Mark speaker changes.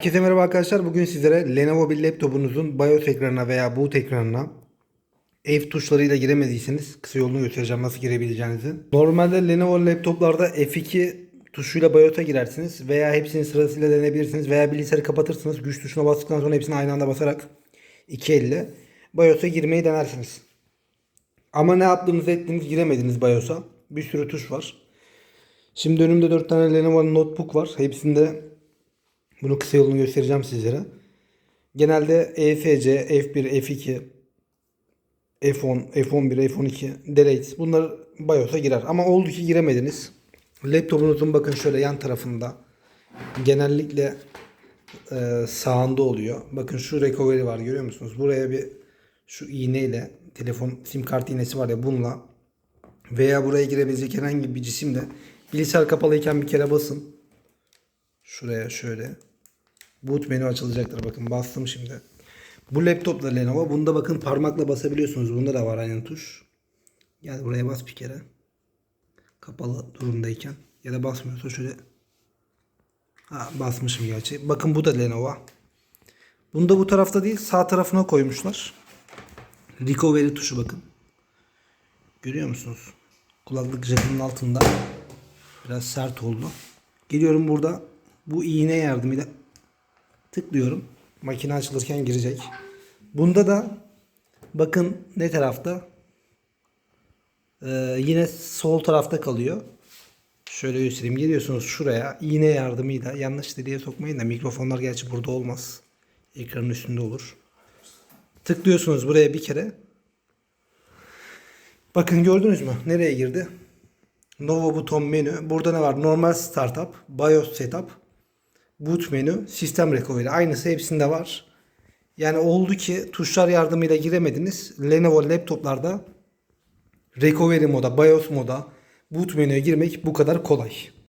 Speaker 1: Herkese merhaba arkadaşlar. Bugün sizlere Lenovo bir laptopunuzun BIOS ekranına veya boot ekranına F tuşlarıyla giremediyseniz kısa yolunu göstereceğim nasıl girebileceğinizi. Normalde Lenovo laptoplarda F2 tuşuyla BIOS'a girersiniz veya hepsini sırasıyla deneyebilirsiniz veya bilgisayarı kapatırsınız. Güç tuşuna bastıktan sonra hepsini aynı anda basarak iki elle BIOS'a girmeyi denersiniz. Ama ne yaptığınızı ettiğiniz giremediniz BIOS'a. Bir sürü tuş var. Şimdi önümde 4 tane Lenovo notebook var. Hepsinde bunu kısa yolunu göstereceğim sizlere. Genelde EFC, F1, F2, F10, F11, F12, Delete bunlar BIOS'a girer. Ama oldu ki giremediniz. Laptopunuzun bakın şöyle yan tarafında genellikle e, sağında oluyor. Bakın şu recovery var görüyor musunuz? Buraya bir şu iğneyle telefon sim kart iğnesi var ya bununla veya buraya girebilecek herhangi bir cisimle bilgisayar kapalıyken bir kere basın. Şuraya şöyle. Boot menü açılacaktır. Bakın bastım şimdi. Bu laptopla Lenovo. Bunda bakın parmakla basabiliyorsunuz. Bunda da var aynı tuş. Gel buraya bas bir kere. Kapalı durumdayken. Ya da basmıyorsa şöyle. Ha basmışım gerçi. Bakın bu da Lenovo. Bunda bu tarafta değil sağ tarafına koymuşlar. Recovery tuşu bakın. Görüyor musunuz? Kulaklık jackının altında. Biraz sert oldu. Geliyorum burada bu iğne yardımıyla tıklıyorum. Makine açılırken girecek. Bunda da bakın ne tarafta? Ee, yine sol tarafta kalıyor. Şöyle göstereyim. Geliyorsunuz şuraya iğne yardımıyla yanlış deliğe sokmayın da mikrofonlar gerçi burada olmaz. Ekranın üstünde olur. Tıklıyorsunuz buraya bir kere. Bakın gördünüz mü? Nereye girdi? Nova buton menü. Burada ne var? Normal startup, BIOS setup, boot menü, sistem recovery. Aynısı hepsinde var. Yani oldu ki tuşlar yardımıyla giremediniz. Lenovo laptoplarda recovery moda, BIOS moda, boot menüye girmek bu kadar kolay.